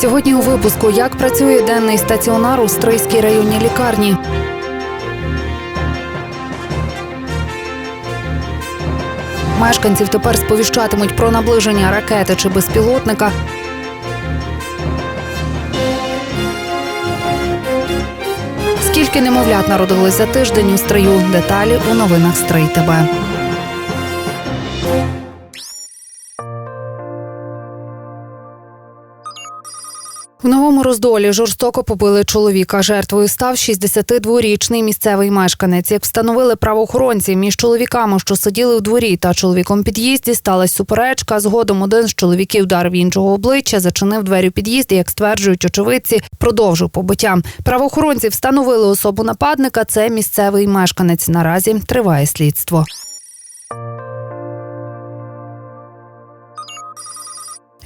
Сьогодні у випуску як працює денний стаціонар у Стрийській районній лікарні. Мешканців тепер сповіщатимуть про наближення ракети чи безпілотника. Скільки немовлят народилось за тиждень у стрию? Деталі у новинах Стрий ТБ. В новому роздолі жорстоко побили чоловіка. Жертвою став 62-річний місцевий мешканець. Як встановили правоохоронці, між чоловіками, що сиділи в дворі, та чоловіком під'їзді, сталася суперечка. Згодом один з чоловіків вдарив іншого обличчя, зачинив двері під'їзді, як стверджують очевидці, продовжив побиття. Правоохоронці встановили особу нападника. Це місцевий мешканець. Наразі триває слідство.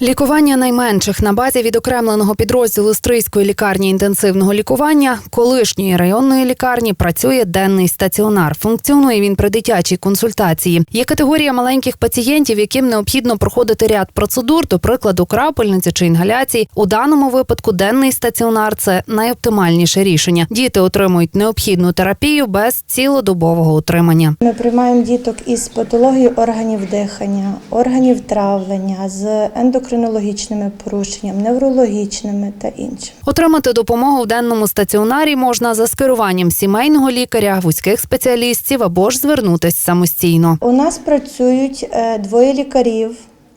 Лікування найменших на базі відокремленого підрозділу Стрийської лікарні інтенсивного лікування колишньої районної лікарні працює денний стаціонар. Функціонує він при дитячій консультації. Є категорія маленьких пацієнтів, яким необхідно проходити ряд процедур, до прикладу, крапельниці чи інгаляцій. У даному випадку денний стаціонар це найоптимальніше рішення. Діти отримують необхідну терапію без цілодобового утримання. Ми приймаємо діток із патологією органів дихання, органів травлення, з ендокринологічними порушеннями, неврологічними та іншими. Отримати допомогу в денному стаціонарі можна за скеруванням сімейного лікаря, вузьких спеціалістів або ж звернутися самостійно. У нас працюють е, двоє лікарів.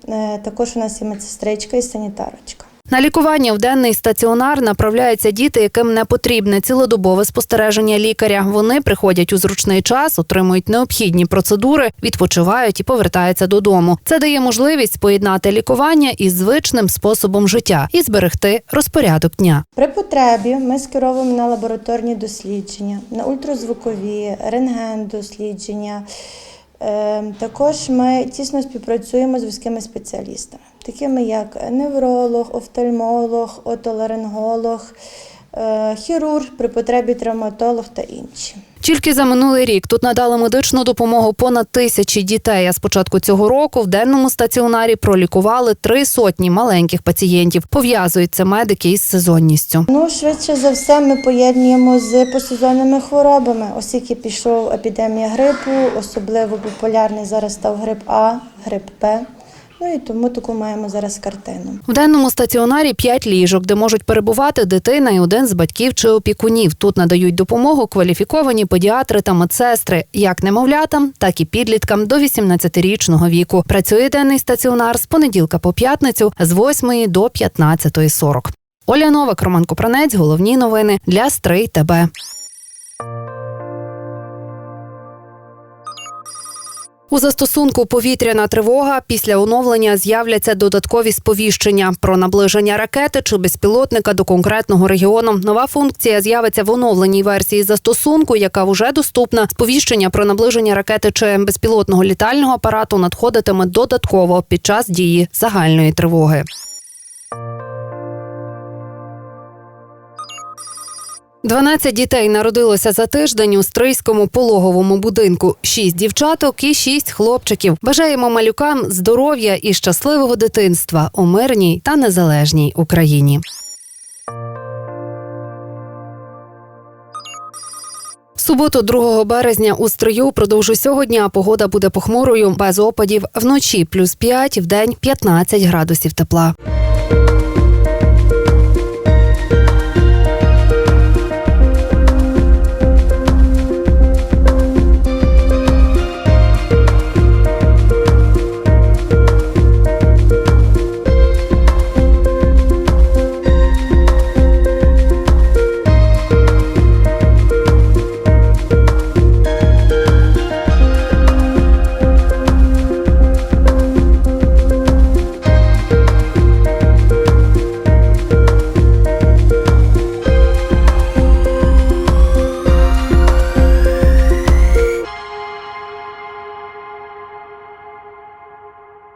е, Також у нас є медсестричка і санітарочка. На лікування в денний стаціонар направляються діти, яким не потрібне цілодобове спостереження лікаря. Вони приходять у зручний час, отримують необхідні процедури, відпочивають і повертаються додому. Це дає можливість поєднати лікування із звичним способом життя і зберегти розпорядок дня. При потребі ми скеровуємо на лабораторні дослідження, на ультразвукові, рентген-дослідження. Е, Також ми тісно співпрацюємо з вузькими спеціалістами, такими як невролог, офтальмолог, отоларинголог, хірург, при потребі травматолог та інші. Тільки за минулий рік тут надали медичну допомогу понад тисячі дітей. А з початку цього року в денному стаціонарі пролікували три сотні маленьких пацієнтів. Пов'язують це медики із сезонністю. Ну, швидше за все, ми поєднуємо з посезонними хворобами, оскільки пішов епідемія грипу, особливо популярний зараз став грип А, грип Б. Ну і тому таку маємо зараз картину. В денному стаціонарі п'ять ліжок, де можуть перебувати дитина і один з батьків чи опікунів. Тут надають допомогу кваліфіковані педіатри та медсестри, як немовлятам, так і підліткам до 18-річного віку. Працює денний стаціонар з понеділка по п'ятницю з 8 до 15.40. Оля Новак, Роман Копранець. Головні новини для Стрий ТБ. У застосунку повітряна тривога після оновлення з'являться додаткові сповіщення про наближення ракети чи безпілотника до конкретного регіону. Нова функція з'явиться в оновленій версії застосунку, яка вже доступна. Сповіщення про наближення ракети чи безпілотного літального апарату надходитиме додатково під час дії загальної тривоги. Дванадцять дітей народилося за тиждень у стрийському пологовому будинку. Шість дівчаток і шість хлопчиків. Бажаємо малюкам здоров'я і щасливого дитинства у мирній та незалежній Україні. Суботу, 2 березня, у стрию продовж усього дня погода буде похмурою, без опадів. Вночі плюс 5, вдень 15 градусів тепла.